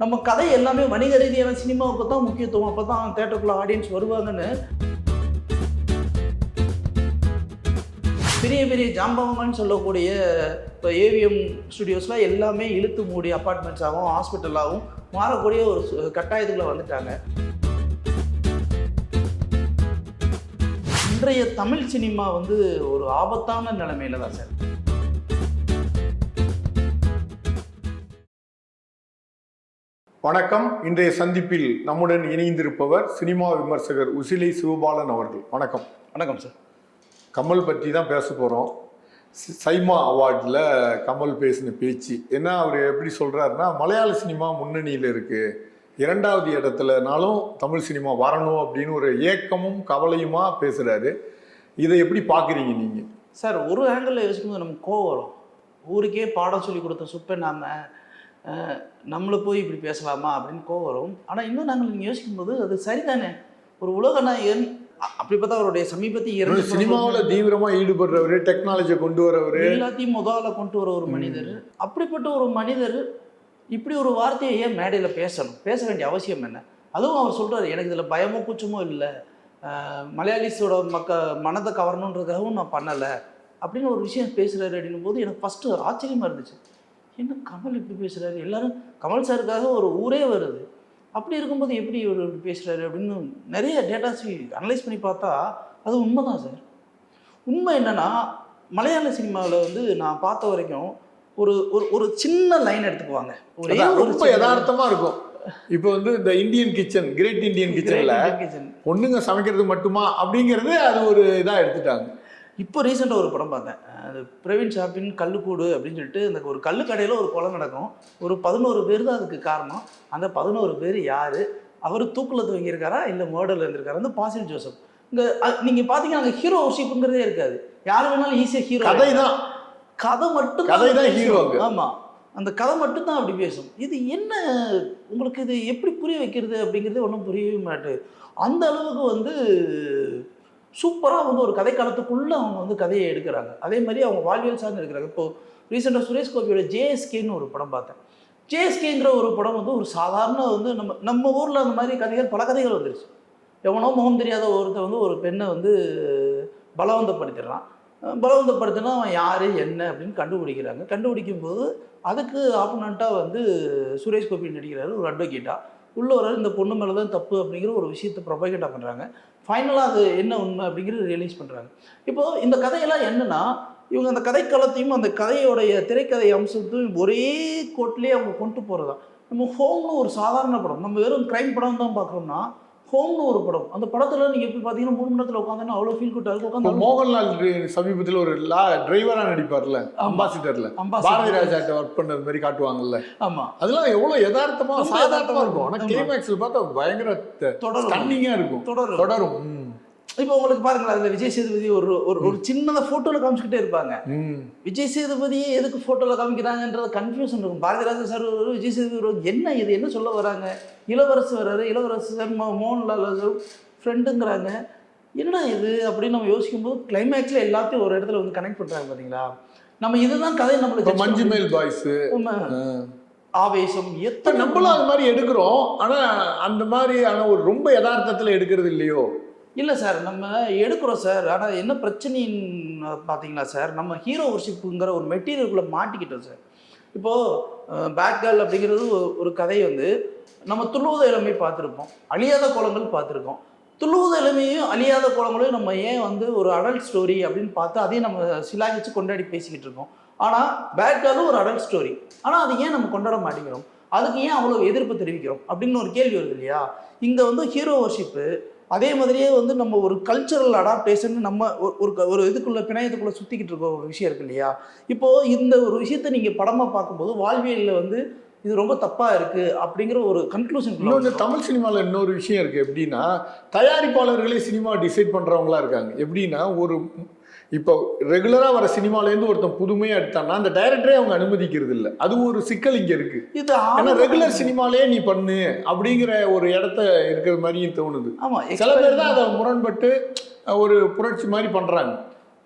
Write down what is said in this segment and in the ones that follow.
நம்ம கதை எல்லாமே வணிக ரீதியான சினிமாவுக்கு தான் முக்கியத்துவம். அப்போ தான் தேட்டருக்குள்ளே ஆடியன்ஸ் வருவாங்கன்னு. பெரிய பெரிய ஜாம்பவங்கன்னு சொல்லக்கூடிய இப்போ ஏவிஎம் ஸ்டுடியோஸில் எல்லாமே இழுத்து மூடி அப்பார்ட்மெண்ட்ஸாகவும் ஹாஸ்பிட்டலாகவும் மாறக்கூடிய ஒரு கட்டாயத்துக்குள்ளே வந்துட்டாங்க. இன்றைய தமிழ் சினிமா வந்து ஒரு ஆபத்தான நிலைமையில தான் சார். வணக்கம். இன்றைய சந்திப்பில் நம்முடன் இணைந்திருப்பவர் சினிமா விமர்சகர் உசிலை சிவபாலன் அவர்கள். வணக்கம். வணக்கம் சார். கமல் பற்றி தான் பேச போகிறோம் சைமா அவார்டில் கமல் பேசின பேச்சு. என்ன அவர் எப்படி சொல்கிறாருன்னா மலையாள சினிமா முன்னணியில் இருக்குது இரண்டாவது இடத்துலனாலும் தமிழ் சினிமா வரணும் அப்படின்னு ஒரு ஏக்கமும் கவலையுமா பேசுகிறாரு இதை எப்படி பார்க்குறீங்க நீங்கள் சார் ஒரு ஆங்கிளில் யோசிக்கும்போது நமக்கு கோவம் வரும். ஊருக்கே பாடம் சொல்லி கொடுத்த சுப்பை நாம நம்மளை போய் இப்படி பேசலாமா அப்படின்னு கோவம் வரும். ஆனால் இன்னும் நாங்கள் நீங்கள் யோசிக்கும்போது அது சரிதானே? ஒரு உலக நாயகன் அப்படி பார்த்தா அவருடைய சமீபத்திய இரண்டு சினிமாவில் தீவிரமாக ஈடுபடுறவர் டெக்னாலஜியை கொண்டு வரவர். எல்லாத்தையும் முதல்ல கொண்டு வர ஒரு மனிதர். அப்படிப்பட்ட ஒரு மனிதர் இப்படி ஒரு வார்த்தையை ஏன் மேடையில் பேசணும்? பேச வேண்டிய அவசியம் என்ன? அதுவும் அவர் சொல்றாரு எனக்கு இதில் பயமோ கூச்சமோ இல்லை. மலையாளிஸோட மக்க மனதை கவரணுன்றதுக்காகவும் நான் பண்ணலை. அப்படின்னு ஒரு விஷயம் பேசுகிறாரு அப்படின்னும் போது எனக்கு ஃபஸ்ட்டு ஆச்சரியமாக இருந்துச்சு. என்ன கமல் இப்படி பேசுகிறாரு எல்லாரும் கமல் சாருக்காக ஒரு ஊரே வருது. அப்படி இருக்கும்போது எப்படி இவர் இப்படி பேசுகிறாரு அப்படின்னு நிறைய டேட்டாஸ் அனலைஸ் பண்ணி பார்த்தா அது உண்மைதான் சார். உண்மை என்னன்னா மலையாள சினிமாவில் வந்து நான் பார்த்த வரைக்கும் ஒரு ஒரு ஒரு சின்ன லைன் எடுத்துக்குவாங்க. ஒரே ரொம்ப சின்ன யதார்த்தமா இருக்கும். இப்போ வந்து இந்த இந்தியன் கிச்சன் கிரேட் இந்தியன் கிச்சன்ல. பொண்ணுங்க சமைக்கிறது மட்டுமா அப்படிங்கிறது அது ஒரு இதா எடுத்துட்டாங்க. இப்போ ரீசெண்டாக ஒரு படம் பார்த்தேன். அது பிரவீன் ஷாப்பின் கல்லுக்கூடு அப்படின்னு சொல்லிட்டு அந்த ஒரு கல்லு கடையில் ஒரு கொலை நடக்கும். ஒரு பதினோரு பேர் தான் அதுக்கு காரணம். அந்த பதினோரு பேர் யார்? அவர் தூக்கில் தூங்கியிருக்காரா இல்லை மர்டரில் இருந்திருக்காரா? வந்து பாசில் ஜோசப். இங்கே நீங்கள் பார்த்தீங்கன்னா அங்கே ஹீரோ ஒர்ஷிப்புங்கிறதே இருக்காது. யார் வேணாலும் ஈஸியாக ஹீரோ கதை தான். கதை மட்டும் கதை தான் அங்க. ஆமாம் அந்த கதை மட்டும் தான் அப்படி பேசும். இது என்ன உங்களுக்கு இது எப்படி புரிய வைக்கிறது அப்படிங்கிறது ஒன்றும் புரியவே மாட்டுது அந்த அளவுக்கு வந்து சூப்பராக வந்து ஒரு கதை காலத்துக்குள்ளே அவங்க வந்து கதையை எடுக்கிறாங்க. அதே மாதிரி அவங்க வாழ்வியல் சார்ந்து எடுக்கிறாங்க. இப்போ ரீசெண்டாக சுரேஷ் கோபியோட ஜேஎஸ்கேன்னு ஒரு படம் பார்த்தேன். ஜேஎஸ்கேங்கிற ஒரு படம் வந்து ஒரு சாதாரண வந்து நம்ம நம்ம ஊரில் அந்த மாதிரி கதைகள் பல கதைகள் வந்துருச்சு. எவனோ முகம் தெரியாத ஒருத்தன் வந்து ஒரு பெண்ணை வந்து பலவந்தப்படுத்திடுறான். பலவந்தப்படுத்தினா அவன் யார் என்ன அப்படின்னு கண்டுபிடிக்கிறாங்க. கண்டுபிடிக்கும் போது அதுக்கு ஆப்போனண்ட்டாக வந்து சுரேஷ் கோபி நடிக்கிறாரு ஒரு அட்வொகேட்டாக உள்ள இந்த பொண்ணு மேலே தான் தப்பு அப்படிங்கிற ஒரு விஷயத்தை ப்ரொபகேட்டாக பண்ணுறாங்க ஃபைனலாக அது என்ன உண்மை அப்படிங்கிறது ரியலைஸ் பண்ணுறாங்க இப்போது இந்த கதையெல்லாம் என்னென்னா இவங்க அந்த கதைக்களத்தையும் அந்த கதையோடைய திரைக்கதை அம்சத்தையும் ஒரே கோட்லேயே அவங்க கொண்டு போகிறதா நம்ம ஹோம்னு ஒரு சாதாரண படம் நம்ம வெறும் க்ரைம் படம் தான் பார்க்குறோம்னா ஹோம்னு ஒரு படம். அந்த படத்தில் நீங்கள் எப்படி பார்த்தீங்கன்னா மூணு மணி நேரத்தில் உட்காந்தோன்னா அவ்வளோ ஃபீல் இருக்கும். இப்போ உட்காந்து மோகன்லால் சமீபத்தில் ஒரு லா டிரைவரா நடிப்பார்ல அம்பாசிடர்ல பாரதி ராஜாட்ட ஒர்க் பண்ணது மாதிரி காட்டுவாங்கல்ல. ஆமாம் அதெல்லாம் எவ்வளவு யதார்த்தமா ரொம்ப சாதாரணமா யதார்த்தமா இருக்கும். ஆனா ஆமா. கிளைமேக்ஸ்ல பார்த்தா பயங்கர தொடரும். ஸ்டன்னிங்கா இருக்கும். தொடரும். தொடரும். இப்போ உங்களுக்கு பாருங்களேன் அதில் விஜய் சேதுபதி ஒரு ஒரு ஒரு சின்னதாக ஃபோட்டோவில் காமிச்சிக்கிட்டே இருப்பாங்க. விஜய் சேதுபதியே எதுக்கு ஃபோட்டோவில் காமிக்கிறாங்கன்றது கன்ஃபியூஷன் இருக்கும். பாரதிராஜா சார் ஒரு விஜய் சேதுபதி என்ன இது என்ன சொல்ல வராங்க? இளவரசு வர்றாரு இளவரசர் மோகன்லால் ஃப்ரெண்டுங்கிறாங்க என்னடா இது அப்படின்னு நம்ம யோசிக்கும்போது கிளைமேக்ஸில் எல்லாத்தையும் ஒரு இடத்துல வந்து கனெக்ட் பண்ணுறாங்க பார்த்தீங்களா நம்ம இதுதான் கதை நம்மளுக்கு மஞ்சு மேல் பாய்ஸ். ஆவேசம் எத்தனை நம்மளும் அது மாதிரி எடுக்கிறோம். ஆனா அந்த மாதிரி ஆனா ஒரு ரொம்ப யதார்த்தத்துல எடுக்கிறது இல்லையோ? இல்லை சார் நம்ம எடுக்கிறோம் சார். ஆனால் என்ன பிரச்சனைன்னு பார்த்தீங்களா சார் நம்ம ஹீரோ ஒர்ஷிப்புங்கிற ஒரு மெட்டீரியலுக்குள்ளே மாட்டிக்கிட்டோம் சார். இப்போது பேட் கேர்ள் அப்படிங்கிறது ஒரு- கதை வந்து நம்ம துள்ளுவத இளமை பார்த்துருப்போம். அழியாத கோலங்கள் பார்த்துருக்கோம். துள்ளுவத இளமையும் அழியாத கோலங்களையும் நம்ம ஏன் வந்து ஒரு அடல்ட் ஸ்டோரி அப்படின்னு பார்த்து அதையும் நம்ம சிலாகிச்சு கொண்டாடி பேசிக்கிட்டு இருக்கோம். ஆனால் பேட் கேர்ளும் ஒரு அடல்ட் ஸ்டோரி ஆனால் அது ஏன் நம்ம கொண்டாட மாட்டேங்கிறோம்? அதுக்கு ஏன் அவ்வளோ எதிர்ப்பு தெரிவிக்கிறோம்? அப்படின்னு ஒரு கேள்வி வருது இல்லையா? இங்கே வந்து ஹீரோ ஒர்ஷிப்பு அதே மாதிரியே வந்து நம்ம ஒரு கல்ச்சரல் அடாப்டேஷன் நம்ம ஒரு- ஒரு இதுக்குள்ள பிணையத்துக்குள்ள சுற்றிக்கிட்டு இருக்க ஒரு விஷயம் இருக்கு இல்லையா? இப்போது இந்த ஒரு விஷயத்தை நீங்கள் படமாக பார்க்கும்போது வாழ்வியலில் வந்து இது ரொம்ப தப்பாக இருக்குது அப்படிங்கிற ஒரு கன்க்ளூஷன் இன்னொன்று தமிழ் சினிமாவில் இன்னொரு விஷயம் இருக்கு. எப்படின்னா தயாரிப்பாளர்களே சினிமா டிசைட் பண்றவங்களா இருக்காங்க. எப்படின்னா ஒரு இப்போ ரெகுலரா வர சினிமாலேருந்து ஒருத்தன் புதுமையா எடுத்தான்னா அந்த டைரக்டரே அவங்க அனுமதிக்கிறது இல்லை அது ஒரு சிக்கல் இங்க இருக்கு. இது ஏன்னா ரெகுலர் சினிமாலே நீ பண்ணு அப்படிங்கிற ஒரு இடத்த இருக்கிற மாதிரியும் தோணுது. ஆமாம் சில பேர் தான் அதை முரண்பட்டு ஒரு புரட்சி மாதிரி பண்றாங்க.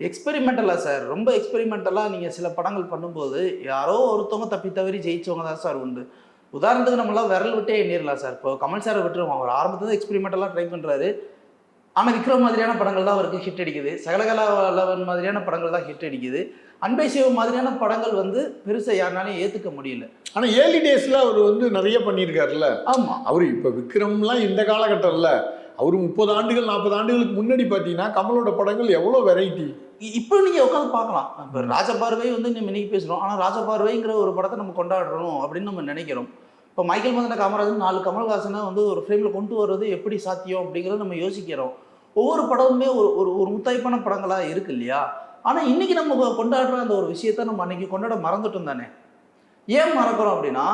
எக்ஸ்பெரிமெண்டலாக சார் ரொம்ப எக்ஸ்பெரிமெண்டலாக நீங்கள் சில படங்கள் பண்ணும்போது யாரோ ஒருத்தவங்க தப்பி தவறி ஜெயிச்சவங்க தான் சார் உண்டு. உதாரணத்துக்கு நம்மளாம் விரல் விட்டே எண்ணிடலாம் சார் இப்போ கமல் சாரை விட்டுருவோம். அவர் ஆரம்பத்துல எக்ஸ்பெரிமெண்டெல்லாம் ட்ரை பண்ணுறாரு ஆனால் விக்ரம் மாதிரியான படங்கள் தான் அவருக்கு ஹிட் அடிக்குது. சகலகலா லவன் மாதிரியான படங்கள் தான் ஹிட் அடிக்குது. அன்பை சிவம் மாதிரியான படங்கள் வந்து பெருசாக யாருனாலையும் ஏற்றுக்க முடியல. ஆனா ஏர்லி டேஸ்ல அவர் வந்து நிறைய பண்ணியிருக்காருல்ல? ஆமாம் அவர் இப்ப விக்ரம்லாம் இந்த காலகட்டம் இல்ல அவர் முப்பது ஆண்டுகள் நாற்பது ஆண்டுகளுக்கு முன்னாடி பார்த்தீங்கன்னா கமலோட படங்கள் எவ்வளோ வெரைட்டி இப்போ நீங்கள் உட்காந்து பார்க்கலாம். இப்போ ராஜபார்வை வந்து நம்ம இன்னைக்கு பேசுகிறோம் ஆனால் ராஜபார்வைங்கிற ஒரு படத்தை நம்ம கொண்டாடுறோம் அப்படின்னு நம்ம நினைக்கிறோம். இப்போ மைக்கேல் மதன காமராஜன் நாலு கமல்ஹாசனை வந்து ஒரு ஃப்ரேமில் கொண்டு வர்றது எப்படி சாத்தியம் அப்படிங்கிறத நம்ம யோசிக்கிறோம். ஒவ்வொரு படமுமே ஒரு ஒரு ஒரு முத்தாய்ப்பான படங்களாக இருக்கு இல்லையா? ஆனால் இன்னைக்கு நம்ம கொண்டாடுற அந்த ஒரு விஷயத்த நம்ம அன்னைக்கு கொண்டாட மறந்துட்டோம் தானே? ஏன் மறக்கிறோம் அப்படின்னா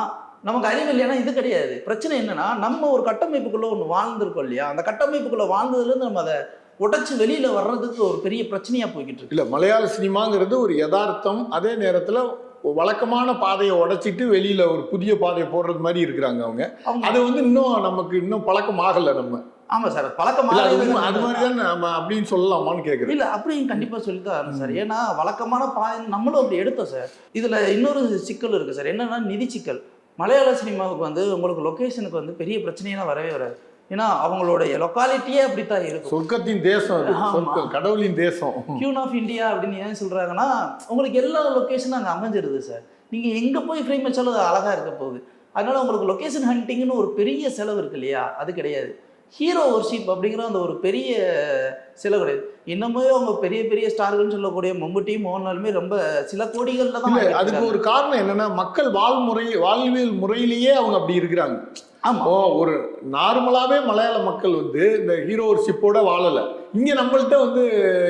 நமக்கு அறிவு இல்லைன்னா இது கிடையாது. பிரச்சனை என்னன்னா நம்ம ஒரு கட்டமைப்புக்குள்ளே ஒன்று வாழ்ந்துருக்கோம் இல்லையா? அந்த கட்டமைப்புக்குள்ளே வாழ்ந்ததுலேருந்து நம்ம அதை உடைச்சு வெளியில வர்றதுக்கு ஒரு பெரிய பிரச்சனையா போய்கிட்டு இருக்கு. இல்ல மலையாள சினிமாங்கிறது ஒரு யதார்த்தம் அதே நேரத்துல வழக்கமான பாதையை உடைச்சிட்டு வெளியில ஒரு புதிய பாதையை போடுறது மாதிரி இருக்கிறாங்க அவங்க. அது வந்து இன்னும் நமக்கு இன்னும் பழக்கம் ஆகல நம்ம. ஆமா சார் பழக்கமாக அது மாதிரி தான் நம்ம அப்படின்னு சொல்லலாமான்னு கேக்குறேன். இல்ல அப்படியும் கண்டிப்பா சொல்லித்தான் சார். ஏன்னா வழக்கமான பாதை நம்மளும் அப்படி எடுத்தோம் சார். இதுல இன்னொரு சிக்கல் இருக்கு சார். என்னன்னா நிதி சிக்கல். மலையாள சினிமாவுக்கு வந்து உங்களுக்கு லொகேஷனுக்கு வந்து பெரிய பிரச்சனையெல்லாம் வரவே வராது. ஏன்னா அவங்களுடைய லொக்காலிட்டியே அப்படித்தான் இருக்கும். சொர்க்கத்தின் தேசம் கடவுளின் தேசம். கியூன் ஆஃப் இந்தியா அப்படின்னு ஏன் சொல்றாங்கன்னா உங்களுக்கு எல்லா லொக்கேஷனும் அங்கே அமைஞ்சிருது சார் நீங்க எங்க போய் ஃப்ரேம் வச்சாலும் அது அழகா இருக்க போகுது. அதனால உங்களுக்கு லொகேஷன் ஹண்டிங்னு ஒரு பெரிய செலவு இருக்கு இல்லையா? அது கிடையாது. ஹீரோ ஒர்ஷிப் அப்படிங்கிற அந்த ஒரு பெரிய செலவு கிடையாது. இன்னமும் அவங்க பெரிய பெரிய ஸ்டார்கள்னு சொல்லக்கூடிய மம்முட்டியும் மோகன்லாலுமே ரொம்ப சில கோடிகள்ல தான் அதுக்கு. ஒரு காரணம் என்னன்னா மக்கள் வாழ்முறை வாழ்வியல் முறையிலேயே அவங்க அப்படி இருக்கிறாங்க. ஆமா. ஓ ஒரு நார்மலாவே மலையாள மக்கள் வந்து இந்த ஹீரோஷிப்போட வாழல. இங்க நம்மள்ட்ட வந்து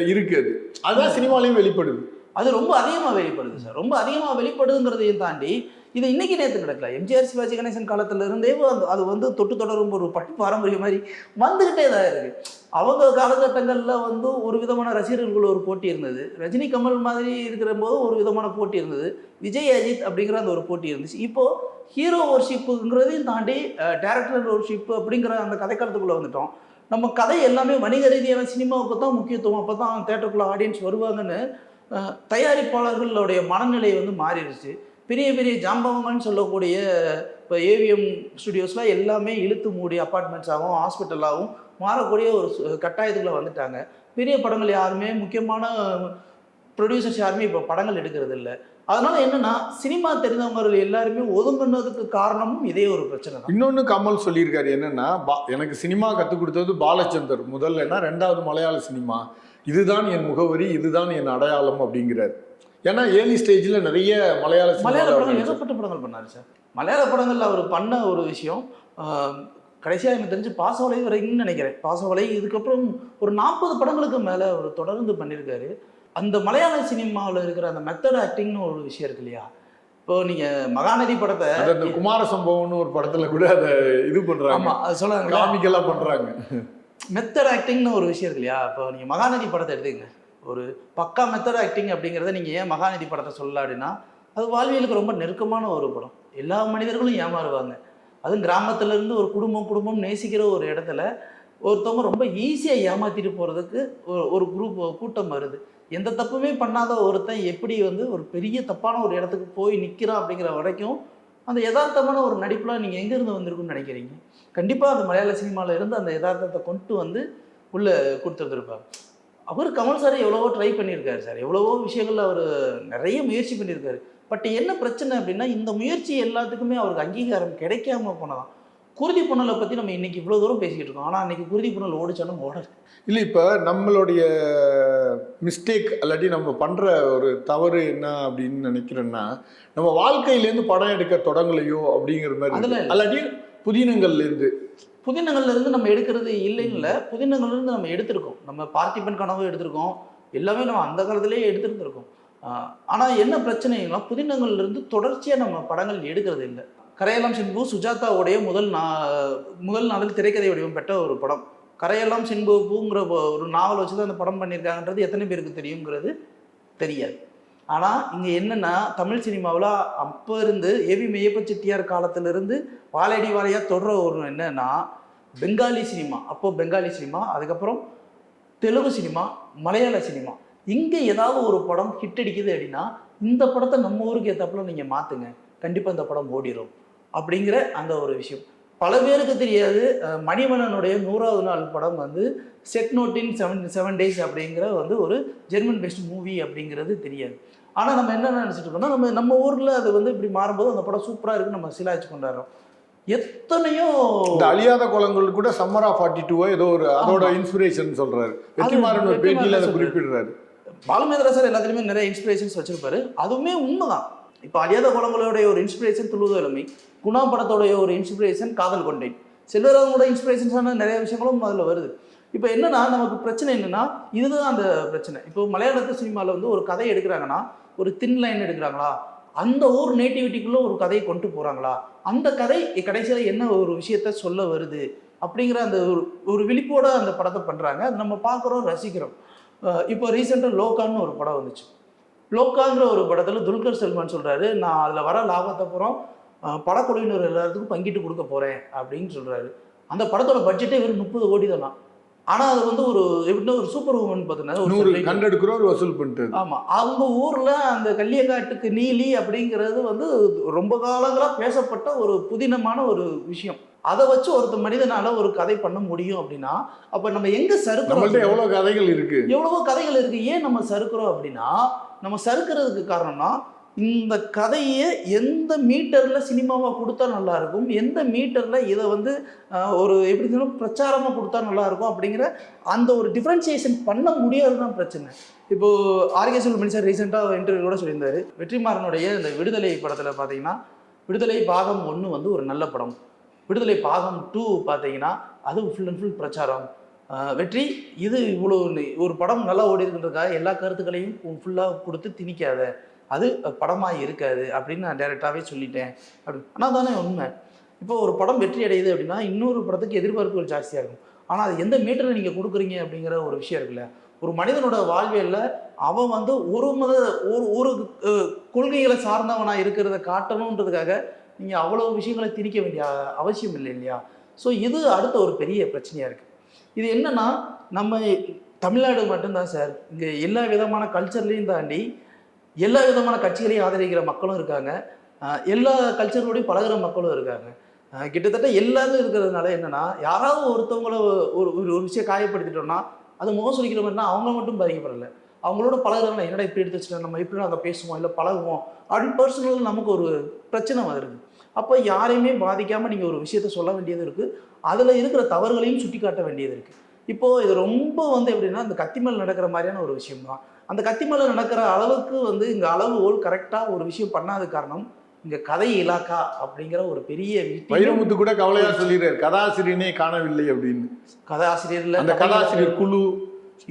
இருக்கு அது. அதுதான் சினிமாலையும் வெளிப்படுது. அது ரொம்ப அதிகமாக வெளிப்படுது சார். ரொம்ப அதிகமாக வெளிப்படுதுங்கிறதையும் தாண்டி இது இன்னைக்கு நேற்று நடக்கல. எம்ஜிஆர் சிவாஜி கணேசன் காலத்துல இருந்தே அது அது வந்து தொட்டு தொடரும் ஒரு பட்டு பாரம்பரியம் மாதிரி வந்துகிட்டே தான் இருக்கு. அவங்க காலகட்டங்களில் வந்து ஒரு விதமான ரசிகர்கள் ஒரு போட்டி இருந்தது. ரஜினி கமல் மாதிரி இருக்கிற போது ஒரு விதமான போட்டி இருந்தது. விஜய் அஜித் அப்படிங்கிற அந்த ஒரு போட்டி இருந்துச்சு. இப்போ ஹீரோ ஒர்ஷிப்புங்கிறதையும் தாண்டி டேரக்டர் ஒர்ஷிப் அப்படிங்கிற அந்த கதைக்காலத்துக்குள்ளே வந்துட்டோம். நம்ம கதை எல்லாமே வணிக ரீதியான சினிமாவுக்கு தான் முக்கியத்துவம். அப்போ தான் தேட்டருக்குள்ளே ஆடியன்ஸ் வருவாங்கன்னு தயாரிப்பாளர்களுடைய மனநிலை வந்து மாறிடுச்சு. பெரிய பெரிய ஜாம்பவங்கன்னு சொல்லக்கூடிய இப்போ ஏவிஎம் ஸ்டுடியோஸ்லாம் எல்லாமே இழுத்து மூடி அப்பார்ட்மெண்ட்ஸாகவும் ஹாஸ்பிட்டலாகவும் மாறக்கூடிய ஒரு கட்டாயத்துக்குள்ளே வந்துட்டாங்க. பெரிய படங்கள் யாருமே முக்கியமான ப்ரொடியூசர்ஸ் யாருமே இப்போ படங்கள் எடுக்கிறது இல்லை அதனால என்னன்னா சினிமா தெரிந்தவங்க எல்லாருமே ஒதுங்குனதுக்கு காரணமும் இதே ஒரு பிரச்சனை தான். இன்னொன்னு கமல் சொல்லியிருக்காரு என்னன்னா எனக்கு சினிமா கற்றுக் கொடுத்தது பாலச்சந்தர். முதல்லன்னா ரெண்டாவது மலையாள சினிமா. இதுதான் என் முகவரி இதுதான் என் அடையாளம் அப்படிங்கிறார். ஏன்னா ஏர்லி ஸ்டேஜில் நிறைய மலையாள மலையாள படங்கள் ஏகப்பட்ட படங்கள் பண்ணாரு சார். மலையாள படங்கள்ல அவர் பண்ண ஒரு விஷயம் கடைசியாக எனக்கு தெரிஞ்சு பாசவலை வரைக்கும் நினைக்கிறேன். பாசவலை இதுக்கப்புறம் ஒரு நாற்பது படங்களுக்கு மேலே அவர் தொடர்ந்து பண்ணியிருக்காரு. அந்த மலையாள சினிமாவில் இருக்கிற அந்த மெத்தட் ஆக்டிங்னு ஒரு விஷயம் இருக்கு இல்லையா? இப்போ நீங்கள் மகாநதி படத்தை அந்த குமார சம்பவம்னு ஒரு படத்துல கூட அதை இது பண்றாங்க. ஆமாம் அது சொல்லுவாங்க காமிக்கெல்லாம் பண்றாங்க. மெத்தட் ஆக்டிங்னு ஒரு விஷயம் இருக்கு இல்லையா? இப்போ நீங்கள் மகாநதி படத்தை எடுத்துக்கங்க. ஒரு பக்கா மெத்தட் ஆக்டிங் அப்படிங்கிறத நீங்கள் ஏன் மகாநதி படத்தை சொல்லல அப்படின்னா அது வாழ்வியலுக்கு ரொம்ப நெருக்கமான ஒரு படம். எல்லா மனிதர்களும் ஏமாறுவாங்க. அதுவும் கிராமத்துல இருந்து ஒரு குடும்பம் குடும்பம் நேசிக்கிற ஒரு இடத்துல ஒருத்தவங்க ரொம்ப ஈஸியாக ஏமாத்திட்டு போகிறதுக்கு ஒரு ஒரு குரூப் கூட்டம் வருது. எந்த தப்புமே பண்ணாத ஒருத்தன் எப்படி வந்து ஒரு பெரிய தப்பான ஒரு இடத்துக்கு போய் நிற்கிறான் அப்படிங்கிற வரைக்கும் அந்த யதார்த்தமான ஒரு நடிப்புலாம் நீங்கள் எங்கேருந்து வந்திருக்குன்னு நினைக்கிறீங்க? கண்டிப்பாக அந்த மலையாள சினிமாவில் இருந்து அந்த யதார்த்தத்தை கொண்டு வந்து உள்ளே கொடுத்துருந்துருப்பார். அவர் கமல் சார் எவ்வளவோ ட்ரை பண்ணியிருக்காரு சார். எவ்வளவோ விஷயங்கள் அவர் நிறைய முயற்சி பண்ணியிருக்காரு. பட் என்ன பிரச்சனை அப்படின்னா இந்த முயற்சி எல்லாத்துக்குமே அவருக்கு அங்கீகாரம் கிடைக்காம போனதான் குருதி புனலை பற்றி நம்ம இன்னைக்கு இவ்வளோ தூரம் பேசிக்கிட்டு இருக்கோம். ஆனால் அன்னைக்கு குருதி புனல் ஓடிச்சாலும் ஓடல. இல்லை இப்போ நம்மளுடைய மிஸ்டேக் இல்லாட்டி நம்ம பண்ணுற ஒரு தவறு என்ன அப்படின்னு நினைக்கிறேன்னா நம்ம வாழ்க்கையிலேருந்து படம் எடுக்க தொடங்கலையோ அப்படிங்கிற மாதிரி. அல்லாட்டி புதினங்கள்லேருந்து புதினங்கள்ல இருந்து நம்ம எடுக்கிறது இல்லைன்னு இல்லை. புதினங்கள்ல இருந்து நம்ம எடுத்திருக்கோம். நம்ம பார்த்திபன் கனவு எடுத்திருக்கோம். எல்லாமே நம்ம அந்த காலத்திலேயே எடுத்திருந்திருக்கோம். ஆஹ் ஆனா என்ன பிரச்சனைனா புதினங்கள்ல இருந்து தொடர்ச்சியா நம்ம படங்கள் எடுக்கிறது இல்லை. கரையெல்லாம் சிம்பு சுஜாதாவுடைய முதல் நா முதல் நாளில் திரைக்கதை வடிவம் பெற்ற ஒரு படம். கரையெல்லாம் சின்பு பூங்கிற ஒரு நாவல் வச்சு தான் அந்த படம் பண்ணியிருக்காங்கன்றது எத்தனை பேருக்கு தெரியுங்கிறது தெரியாது. ஆனால் இங்கே என்னென்னா தமிழ் சினிமாவில் அப்போ இருந்து ஏவி மெய்யப்ப செட்டியார் காலத்திலிருந்து வாழையடி வாழையாக தொடர ஒரு என்னென்னா பெங்காலி சினிமா. அப்போ பெங்காலி சினிமா அதுக்கப்புறம் தெலுங்கு சினிமா மலையாள சினிமா. இங்கே ஏதாவது ஒரு படம் ஹிட் அடிக்குது அப்படின்னா இந்த படத்தை நம்ம ஊருக்கு ஏற்றாப்புல நீங்கள் மாற்றுங்க கண்டிப்பாக இந்த படம் ஓடிடும் அப்படிங்கிற அந்த ஒரு விஷயம். பல பேருக்கு தெரியாது மணிவண்ணனுடைய நூறாவது நாள் படம் வந்து செட் நோட்டின் செவன் செவன் டேஸ் அப்படிங்கிற வந்து ஒரு ஜெர்மன் பெஸ்ட் மூவி அப்படிங்கிறது தெரியாது. ஆனால் நம்ம என்ன நினச்சிட்டு இருக்கோம்னா நம்ம நம்ம ஊரில் அது வந்து இப்படி மாறும்போது அந்த படம் சூப்பராக இருக்குன்னு நம்ம சிலாச்சு கொண்டாடுறோம். எத்தனையோ இந்த அழியாத குளங்கள் கூட சம்மரா ஃபார்ட்டி டூவா ஏதோ ஒரு அதோட. இன்ஸ்பிரேஷன் சொல்றாரு. வெற்றிமாறன் ஒரு பேட்டியில அதை. குறிப்பிடுறாரு. பாலுமேந்திரா சார் எல்லாத்துலேயுமே நிறைய இன்ஸ்பிரேஷன்ஸ் வச்சிருப்பாரு. அதுவுமே உண்மைதான். இப்போ அழியாத குளங்களுடைய ஒரு இன்ஸ்பிரேஷன் துளுது இளமை குணா படத்தோடைய ஒரு இன்ஸ்பிரேஷன் காதல் கொண்டேன் செல்வராகவோட இன்ஸ்பிரேஷன்ஸான நிறைய விஷயங்களும் அதில் வருது. இப்போ என்னன்னா நமக்கு பிரச்சனை என்னன்னா இதுதான் அந்த பிரச்சனை. இப்போ மலையாளத்து சினிமாவில் வந்து ஒரு கதை எடுக்கிறாங்கன்னா ஒரு தின் லைன் எடுக்கிறாங்களா? அந்த ஊர் நேட்டிவிட்டிக்குள்ள ஒரு கதையை கொண்டு போறாங்களா? அந்த கதை கடைசியில் என்ன ஒரு விஷயத்த சொல்ல வருது? அப்படிங்கிற அந்த ஒரு ஒரு விழிப்போட அந்த படத்தை பண்றாங்க. அது நம்ம பார்க்குறோம் ரசிக்கிறோம். இப்போ ரீசெண்டாக லோகான்னு ஒரு படம் வந்துச்சு. லோக்காங்கிற ஒரு படத்தில் துல்கர் சல்மான் சொல்கிறாரு நான் அதில் வர லாபத்தை அப்புறம் படக்குழுவினர் எல்லாத்துக்கும் பங்கிட்டு கொடுக்க போகிறேன் அப்படின்னு சொல்கிறாரு அந்த படத்தோட பட்ஜெட்டே வெறும் முப்பது கோடி தானா. ஆனால் அது வந்து ஒரு எப்படின்னா ஒரு சூப்பர் உமன் பார்த்தீங்கன்னா. ஹண்ட்ரட் குரோர் வசூல் பண்ணிட்டு. ஆமா. அவங்க ஊர்ல அந்த கல்லியக்காட்டுக்கு நீலி அப்படிங்கிறது வந்து ரொம்ப காலங்களா பேசப்பட்ட ஒரு புதினமான ஒரு விஷயம். அதை வச்சு ஒருத்த மனிதனால ஒரு கதை பண்ண முடியும் அப்படின்னா அப்ப நம்ம எங்க சறுக்கிறோம் எவ்வளவு கதைகள் இருக்கு? எவ்வளவோ கதைகள் இருக்கு. ஏன் நம்ம சறுக்கிறோம் அப்படின்னா நம்ம சறுக்கிறதுக்கு காரணம்னா இந்த கதையை எந்த மீட்டரில் சினிமாவாக கொடுத்தா நல்லாயிருக்கும்? எந்த மீட்டரில் இதை வந்து ஒரு எப்படி சொல்லணும் பிரச்சாரமாக கொடுத்தா நல்லாயிருக்கும் அப்படிங்கிற அந்த ஒரு டிஃப்ரென்சியேஷன் பண்ண முடியாதுதான் பிரச்சனை. இப்போது ஆர்கே சுப்ரமணி சார் ரீசெண்டாக இன்டர்வியூ கூட சொல்லியிருந்தார். வெற்றிமாறனுடைய இந்த விடுதலை படத்தில் பார்த்தீங்கன்னா விடுதலை பாகம் ஒன்று வந்து ஒரு நல்ல படம். விடுதலை பாகம் டூ பார்த்தீங்கன்னா அது ஃபுல் அண்ட் ஃபுல் பிரச்சாரம். வெற்றி இது இவ்வளோ ஒரு படம் நல்லா ஓடி இருக்குன்றதுக்காக எல்லா கருத்துக்களையும் ஃபுல்லாக கொடுத்து திணிக்காத அது படமாக இருக்காது அப்படின்னு நான் டேரெக்டாகவே சொல்லிட்டேன். அப்படி ஆனால் தானே உண்மை. இப்போ ஒரு படம் வெற்றி அடையுது அப்படின்னா இன்னொரு படத்துக்கு எதிர்பார்ப்புகள் ஜாஸ்தியாக இருக்கும். ஆனால் அது எந்த மீட்டரில் நீங்கள் கொடுக்குறீங்க அப்படிங்கிற ஒரு விஷயம் இருக்குல்ல. ஒரு மனிதனோட வாழ்வியலில் அவன் வந்து ஒரு மத ஒரு ஒரு கொள்கைகளை சார்ந்தவனாக இருக்கிறத காட்டணுன்றதுக்காக நீங்கள் அவ்வளோ விஷயங்களை திணிக்க வேண்டிய அவசியம் இல்லை இல்லையா? ஸோ இது அடுத்த ஒரு பெரிய பிரச்சனையாக இருக்குது இது என்னென்னா நம்ம தமிழ்நாடு மட்டும்தான் சார். இங்கே எல்லா விதமான கல்ச்சர்லேயும் தாண்டி எல்லா விதமான கட்சிகளையும் ஆதரிக்கிற மக்களும் இருக்காங்க. எல்லா கல்ச்சர்களோடையும் பழகுற மக்களும் இருக்காங்க. கிட்டத்தட்ட எல்லாரும் இருக்கிறதுனால என்னன்னா யாராவது ஒருத்தவங்கள ஒரு ஒரு ஒரு விஷயம் காயப்படுத்திட்டோம்னா அது முகம் வைக்கிற மாதிரினா அவங்க மட்டும் பாதிக்கப்படலை அவங்களோட பழகிறவங்க என்னடா இப்படி எடுத்து வச்சுட்டோம் நம்ம இப்படி நாங்கள் பேசுவோம் இல்லை பழகுவோம் அப்படின்னு பர்சனல் நமக்கு ஒரு பிரச்சனை வருது. அப்போ யாரையுமே பாதிக்காமல் நீங்கள் ஒரு விஷயத்த சொல்ல வேண்டியது இருக்குது அதில் இருக்கிற தவறுகளையும் சுட்டி காட்ட வேண்டியது இருக்குது இப்போது இது ரொம்ப வந்து எப்படின்னா இந்த கத்தி நடக்கிற மாதிரியான ஒரு விஷயம் தான் அந்த கத்தி மேல நடக்கிற அளவுக்கு வந்து இங்கே அளவுகோல் கரெக்டாக ஒரு விஷயம் பண்ணாத காரணம் இங்கே கதை இலாக்கா அப்படிங்கிற ஒரு பெரிய வைரமுத்து கூட கவலையா சொல்லிடுறாரு. கதாசிரியனே காணவில்லை அப்படின்னு. கதாசிரியர்ல அந்த கதாசிரியர் குழு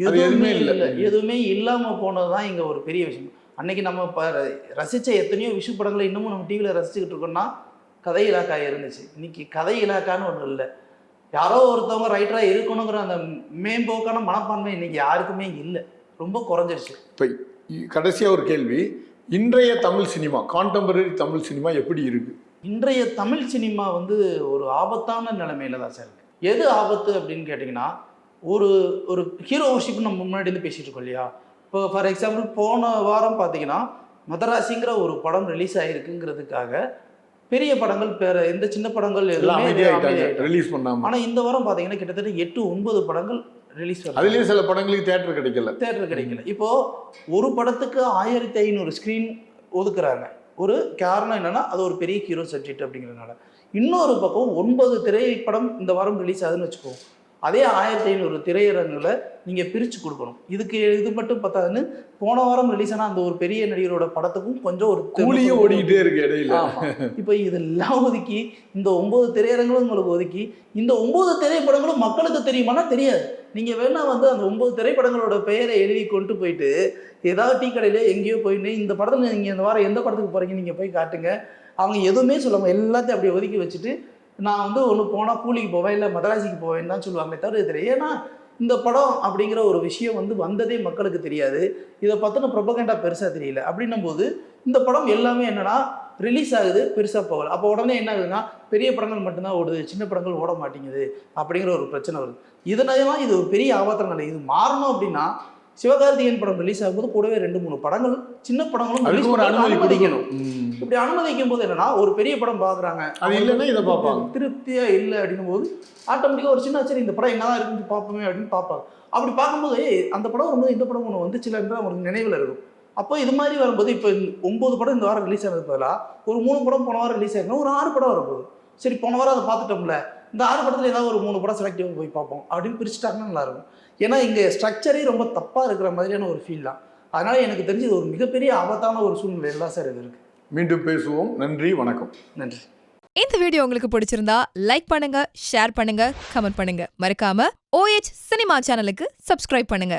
எதுவுமே இல்ல. எதுவுமே இல்லாம போனது தான் இங்க ஒரு பெரிய விஷயம். அன்னைக்கு நம்ம ரசிச்ச எத்தனையோ விஷு படங்களை இன்னமும் நம்ம டிவியில் ரசிச்சுக்கிட்டு இருக்கோம்னா கதை இலாக்கா இருந்துச்சு. இன்னைக்கு கதை இலாக்கான்னு ஒன்றும் இல்லை. யாரோ ஒருத்தவங்க ரைட்டரா இருக்கணுங்கிற அந்த மேம்போக்கான மனப்பான்மை இன்னைக்கு யாருக்குமே இல்லை. ரொம்ப குறைஞ்சிருச்சு. இப்போ கடைசியா ஒரு கேள்வி. இன்றைய Tamil cinema contemporary Tamil cinema எப்படி இருக்கு? இன்றைய தமிழ் சினிமா வந்து ஒரு ஆபத்தான நிலைமையில தான் சார் இருக்கு. எது ஆபத்து அப்படின்னு கேட்டிங்கன்னா ஒரு ஒரு ஹீரோ ஒர்ஷிப் நம்ம முன்னாடி இருந்து பேசிட்டு இருக்கோம் இல்லையா? இப்போ ஃபார் எக்ஸாம்பிள் போன வாரம் பார்த்தீங்கன்னா மதராசிங்கிற ஒரு படம் ரிலீஸ் ஆயிருக்குங்கிறதுக்காக பெரிய படங்கள் வேற எந்த சின்ன படங்கள் எல்லாம். ரிலீஸ் பண்ணாம. ஆனா இந்த வாரம் பார்த்தீங்கன்னா கிட்டத்தட்ட எட்டு ஒன்பது படங்கள் ரிலீஸ் அதுலயும் சில படங்களுக்கு தேட்டர் கிடைக்கல. தேட்டர் கிடைக்கல. இப்போ ஒரு படத்துக்கு ஆயிரத்தி ஐநூறு ஸ்க்ரீன் ஒதுக்குறாங்க. ஒரு காரணம் என்னன்னா அது ஒரு பெரிய ஹீரோ சப்ஜெக்ட் அப்படிங்கிறதுனால. இன்னொரு பக்கம் ஒன்பது திரைப்படம் இந்த வாரம் ரிலீஸ் ஆகுதுன்னு வச்சுக்கோ அதே ஆயிரத்தி ஐநூறு திரையரங்குல நீங்க பிரிச்சு கொடுக்கணும். இதுக்கு இது மட்டும் பத்தாதுன்னு போன வாரம் ரிலீஸ் ஆன அந்த ஒரு பெரிய நடிகரோட படத்துக்கும் கொஞ்சம் ஒரு கூலியும் ஓடிக்கிட்டே இருக்கு இடையில. இப்போ இதெல்லாம் ஒதுக்கி இந்த ஒன்பது திரையரங்களும் உங்களுக்கு ஒதுக்கி இந்த ஒன்பது திரைப்படங்களும் மக்களுக்கு தெரியுமானா தெரியாது. நீங்க வேணா வந்து அந்த ஒன்பது திரைப்படங்களோட பெயரை எழுதி கொண்டு போயிட்டு ஏதாவது டீ கடையில எங்கேயோ போயிட்டு இந்த படத்துல நீங்க இந்த வாரம் எந்த படத்துக்கு போறீங்க நீங்க போய் காட்டுங்க. அவங்க எதுவுமே சொல்லாம எல்லாத்தையும் அப்படியே ஒதுக்கி வச்சுட்டு நான் வந்து ஒன்று போனால் கூலிக்கு போவேன் இல்லை மதராசிக்கு போவேன்னு தான் சொல்லுவாங்களே தவிர இது தெரியாது ஏன்னா இந்த படம் அப்படிங்கிற ஒரு விஷயம் வந்து வந்ததே மக்களுக்கு தெரியாது. இதை பற்றின ப்ரொபகண்டா பெருசாக தெரியல. அப்படின்னும் போது இந்த படம் எல்லாமே என்னன்னா ரிலீஸ் ஆகுது பெருசாக போகல. அப்போ உடனே என்ன ஆகுதுன்னா பெரிய படங்கள் மட்டும்தான் ஓடுது சின்ன படங்கள் ஓட மாட்டேங்குது அப்படிங்கிற ஒரு பிரச்சனை வருது. இதனால இது ஒரு பெரிய ஆபத்தான நிலை. இது மாறணும் அப்படின்னா சிவகார்த்திகேயன் படம் ரிலீஸ் ஆகும்போது கூடவே ரெண்டு மூணு படங்கள் சின்ன படங்களும் அனுமதி அனுமதிக்கணும். இப்படி அனுமதிக்கும் போது என்னன்னா ஒரு பெரிய படம் பார்க்குறாங்க அது இல்லைன்னா இதை பார்ப்பாங்க. திருப்தியா இல்லை அப்படின்னும் போது ஆட்டோமேட்டிக்காக ஒரு சின்ன சரி இந்த படம் என்னதான் இருக்குன்னு பார்ப்போமே அப்படின்னு பார்ப்பாங்க. அப்படி பார்க்கும்போது அந்த படம் வரும்போது இந்த படம் ஒன்று வந்துச்சுலன்ற அவங்களுக்கு நினைவில் இருக்கும். அப்போ இது மாதிரி வரும்போது இப்போ ஒம்பது படம் இந்த வாரம் ரிலீஸ் ஆனது பதிலாக ஒரு மூணு படம் போன வாரம் ரிலீஸ் ஆயிருந்தா ஒரு ஆறு படம் வரப்போகுது சரி போன வாரம் அதை பார்த்துட்டோம்ல இந்த ஆறு படத்தில் ஏதாவது ஒரு மூணு படம் செலக்டிவாக போய் பார்ப்போம் அப்படின்னு பிரிச்சுட்டாங்கன்னா நல்லா இருக்கும். ஏன்னா இங்கே ஸ்ட்ரக்சரே ரொம்ப தப்பாக இருக்கிற மாதிரியான ஒரு ஃபீல் தான். அதனால எனக்கு தெரிஞ்சு இது ஒரு மிகப்பெரிய ஆபத்தான ஒரு சூழ்நிலையில் தான் சார் இது இருக்குது மீண்டும் பேசுவோம். நன்றி வணக்கம். நன்றி. இந்த வீடியோ உங்களுக்கு பிடிச்சிருந்தா லைக் பண்ணுங்க ஷேர் பண்ணுங்க கமெண்ட் பண்ணுங்க. மறக்காம ஓஎச் சினிமா சேனலுக்கு சப்ஸ்கிரைப் பண்ணுங்க.